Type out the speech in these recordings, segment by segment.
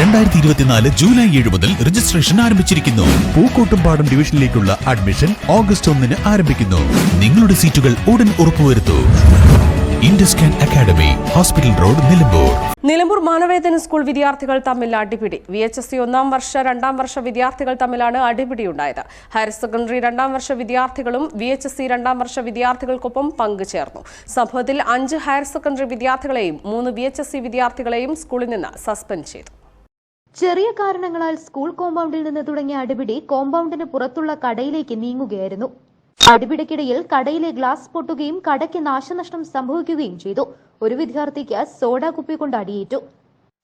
രണ്ടായിരത്തി ഇരുപത്തിനാല് ജൂലൈ ഏഴ് മുതൽ രജിസ്ട്രേഷൻ ആരംഭിച്ചിരിക്കുന്നു. പൂക്കോട്ടുംപാടം ഡിവിഷനിലേക്കുള്ള അഡ്മിഷൻ ഓഗസ്റ്റ് ഒന്നിന് ആരംഭിക്കുന്നു. നിങ്ങളുടെ സീറ്റുകൾ ഉടൻ ഉറപ്പുവരുത്തൂ. Induscan academy hospital road Nilambur. Nilambur Manavedan school വിദ്യാർത്ഥികൾ തമ്മിൽ അടിപിടി. വി എച്ച് എസ് സി ഒന്നാം വർഷ രണ്ടാം വർഷ വിദ്യാർത്ഥികൾ തമ്മിലാണ് അടിപിടിയുണ്ടായത്. ഹയർ സെക്കൻഡറി രണ്ടാം വർഷ വിദ്യാർത്ഥികളും വി എച്ച് എസ് സി രണ്ടാം വർഷ വിദ്യാർത്ഥികൾക്കൊപ്പം പങ്കുചേർന്നു. സംഭവത്തിൽ അഞ്ച് ഹയർ സെക്കൻഡറി വിദ്യാർത്ഥികളെയും മൂന്ന് വി എച്ച് എസ് സി വിദ്യാർത്ഥികളെയും സ്കൂളിൽ നിന്ന് സസ്പെൻഡ് ചെയ്തു. ചെറിയ കാരണങ്ങളാൽ സ്കൂൾ കോമ്പൗണ്ടിൽ നിന്ന് തുടങ്ങിയ അടിപിടി കോമ്പൗണ്ടിന് പുറത്തുള്ള കടയിലേക്ക് നീങ്ങുകയായിരുന്നു. അടിപിടിക്കിടയിൽ കടയിലെ ഗ്ലാസ് പൊട്ടുകയും കടയ്ക്ക് നാശനഷ്ടം സംഭവിക്കുകയും ചെയ്തു. ഒരു വിദ്യാർത്ഥിക്ക് സോഡ കുപ്പി കൊണ്ട് അടിയേറ്റു.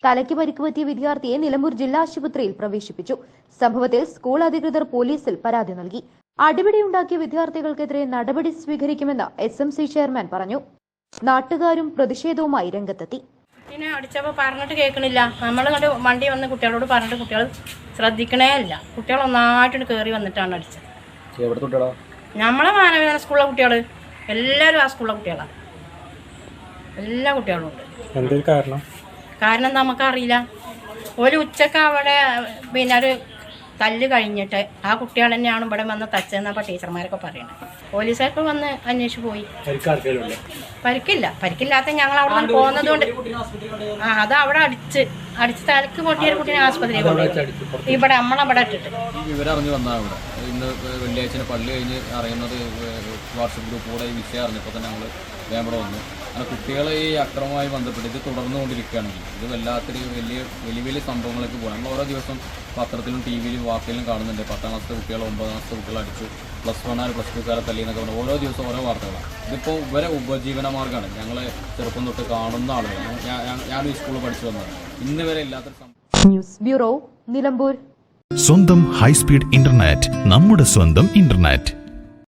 തലയ്ക്ക് പരിക്ക് പറ്റിയ വിദ്യാർത്ഥിയെ നിലമ്പൂർ ജില്ലാ ആശുപത്രിയിൽ പ്രവേശിപ്പിച്ചു. സംഭവത്തിൽ സ്കൂൾ അധികൃതർ പോലീസിൽ പരാതി നൽകി. അടിപിടിയുണ്ടാക്കിയ വിദ്യാർത്ഥികൾക്കെതിരെ നടപടി സ്വീകരിക്കുമെന്ന് എസ് ചെയർമാൻ പറഞ്ഞു. നാട്ടുകാരും പ്രതിഷേധവുമായി രംഗത്തെത്തി. പിന്നെ അടിച്ചപ്പോൾ പറഞ്ഞിട്ട് കേൾക്കണില്ല. നമ്മളിങ്ങോട്ട് വണ്ടി വന്ന് കുട്ടികളോട് പറഞ്ഞിട്ട് കുട്ടികൾ ശ്രദ്ധിക്കണേ ഇല്ല. കുട്ടികൾ ഒന്നായിട്ട് കയറി വന്നിട്ടാണ് അടിച്ചത്. കുട്ടികളാ നമ്മളെ മാനവേദന സ്കൂളിലെ കുട്ടികൾ എല്ലാവരും ആ സ്കൂളിലെ കുട്ടികളാണ് എല്ലാ കുട്ടികളും ഉണ്ട്. കാരണം? കാരണം എന്താ നമുക്കറിയില്ല ഒരു ഉച്ചയ്ക്ക് അവിടെ പിന്നെ ഒരു തല്ല് കഴിഞ്ഞിട്ട് ആ കുട്ടികൾ തന്നെയാണ് ഇവിടെ വന്ന് തച്ചതെന്നപ്പോൾ ടീച്ചർമാരൊക്കെ പറയുന്നത് പോലീസൊക്കെ വന്ന് അന്വേഷിച്ച് പോയി. പരിക്കില്ല. പരിക്കില്ലാത്ത ഞങ്ങൾ അവിടെ നിന്ന് പോകുന്നത് കൊണ്ട് ആ അത് അവിടെ അടിച്ച് അടിച്ച് തലക്ക് പൊട്ടിയൊരു കുട്ടീനെ ആസ്പത്രിയിൽ കൊണ്ടുപോയി. ഇവിടെ നമ്മളവിടെ ഇട്ടിട്ട്. വന്നതാണ് ഇന്ന് വെള്ളിയാഴ്ച പള്ളി കഴിഞ്ഞ് അറിയുന്നത് വാട്സപ്പ് ഗ്രൂപ്പ് കൂടെ വിഷയം അറിഞ്ഞപ്പോൾ തന്നെ ഞങ്ങൾ ഇവിടെ വന്നു. അങ്ങനെ കുട്ടികളെ ഈ അക്രമവുമായി ബന്ധപ്പെട്ട് ഇത് തുടർന്നുകൊണ്ടിരിക്കുകയാണെങ്കിൽ ഇത് വല്ലാത്തൊരു വലിയ വലിയ വലിയ സംഭവങ്ങളൊക്കെ പോകും നമ്മൾ ഓരോ ദിവസം പത്രത്തിലും ടി വിയിലും വാർത്തയിലും കാണുന്നുണ്ട്. പത്താം ക്ലാസ്സിലെ കുട്ടികൾ ഒമ്പതാം ക്ലാസ്സിലെ കുട്ടികൾ അടിച്ചു. പ്ലസ് വൺ ആണ് പ്ലസ് ടു കാരെ തല്ലി എന്നൊക്കെ പറഞ്ഞാൽ ഓരോ ദിവസം ഓരോ വാർത്തകളാണ്. ഇതിപ്പോൾ ഇവരെ ഉപജീവന മാർഗമാണ്. ഞങ്ങൾ ചെറുപ്പം തൊട്ട് കാണുന്ന ആളുകൾ ഞാൻ- ഈ സ്കൂളിൽ പഠിച്ചു വന്നത് ഇന്ന് വരെ ഇല്ലാത്തൊരു സംഭവം ന്യൂസ് ബ്യൂറോ നിലമ്പൂർ. സ്വന്തം ഹൈസ്പീഡ് ഇന്റർനെറ്റ് നമ്മുടെ സ്വന്തം ഇന്റർനെറ്റ്.